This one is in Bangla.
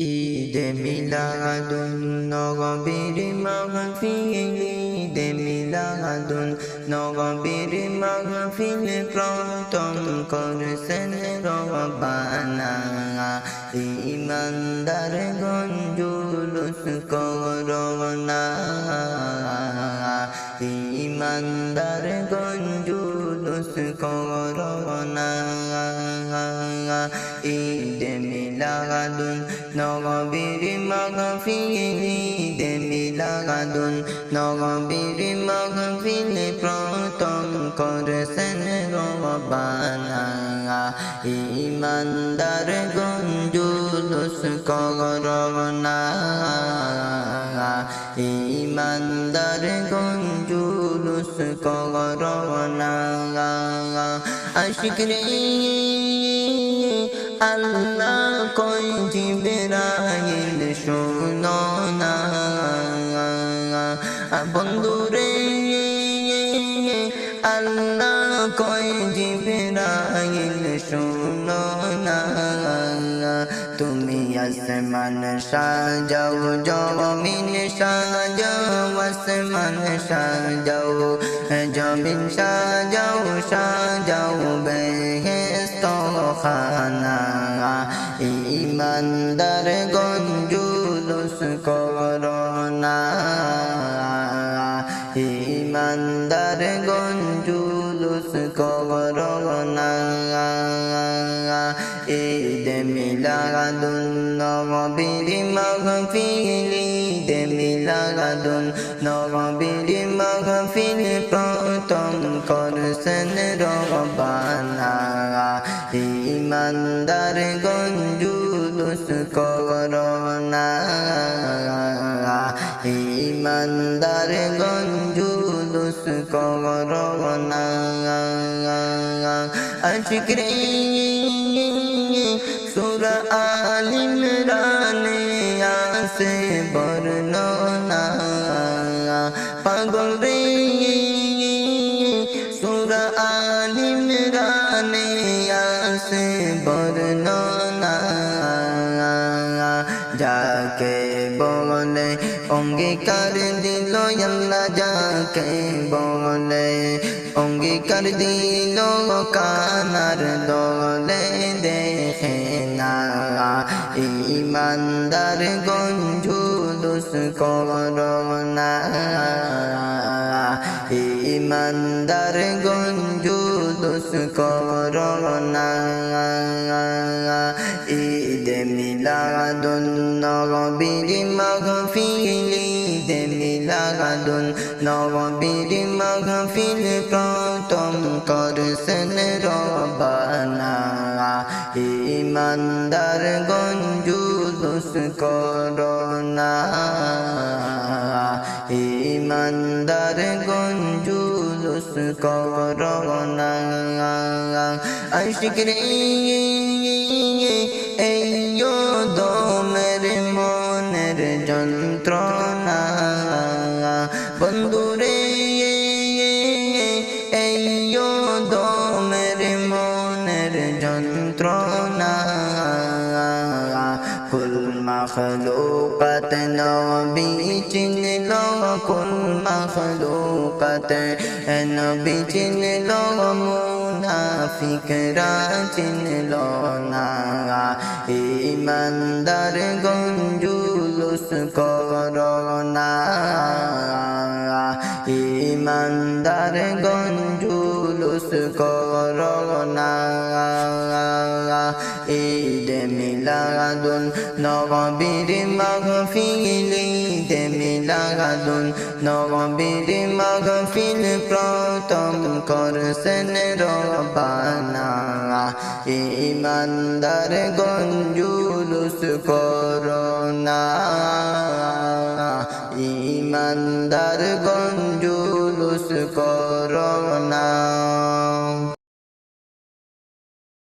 ঈদে মিলাদুন নগবীর মাহফিল ঈদে মিলাদুন নগবীর মাহফিল প্রথম করছেন রবানা ইমানদার গঞ্জুলুস করোনা। ইমানদার গঞ্জুলুস করোনা। ঈদ মিলাদুন নগবীর মাগফিল ঈদ মিলাদুন নগবীর মাগফিল প্রথম করছেন রবানা ইমানদার গঞ্জুলুস করোনা ইমানদার গঞ্জুলুস করোনা আশিক রে আল্লাহ কই জিবরাইল শোনো না। বন্ধু রে, আল্লাহ কই জিবরাইল শোনো না। তুমি আসমান সাজাও, জমিন সাজাও, আসমান সাজাও, জমিন সাজাও সাজাও বেহেস্ত খানা ইমানদার গঞ্জুলুস করোনা ইমানদার গঞ্জুলুস করোনা ঈদ মিলাদুন নবীর মাহফিল, ঈদ মিলাদুন নবীর মাহফিল প্রথম করছেন রবানা ইমানদার গঞ্জুলুস করোনা ইমানদার গঞ্জুলুস করোনা আশিকরে সুরা আলিম রানে আসে বর্ণনা পাগল রে রানে আসে বর্ণনা যাকে বলে অঙ্গীকার দিল আল্লাহ যাকে বলে অঙ্গীকার দিল কানার দলে দেখে না ইমানদার গঞ্জুলুস করোনা ইমানদার গঞ্জুলুস করোনা। ঈদ মিলাদুন নবীর মাহফিল, ঈদ মিলাদুন নবীর মাহফিল প্রথম করছেন রবানা। ইমানদার গঞ্জুলুস করোনা। ইমানদার গঞ্জুলুস করোনা আশিক রে এই দমের মনের যন্ত্রণা বন্ধুরে এই দমের মনের যন্ত্রণা কুল মখলুকত নবী চিনল কুল মখলুকত নবী চিনল মুনাফিকরা চিনল না ইমানদার গঞ্জুলুস করোনা ইমানদার গঞ্জুলুস করোনা। ঈদ মিলাদুন নবীর মাহফিল, ঈদ মিলাদুন নবীর মাহফিল প্রথম করছেন রবানা ইমানদার গঞ্জুলুস করোনা। ইমানদার গঞ্জ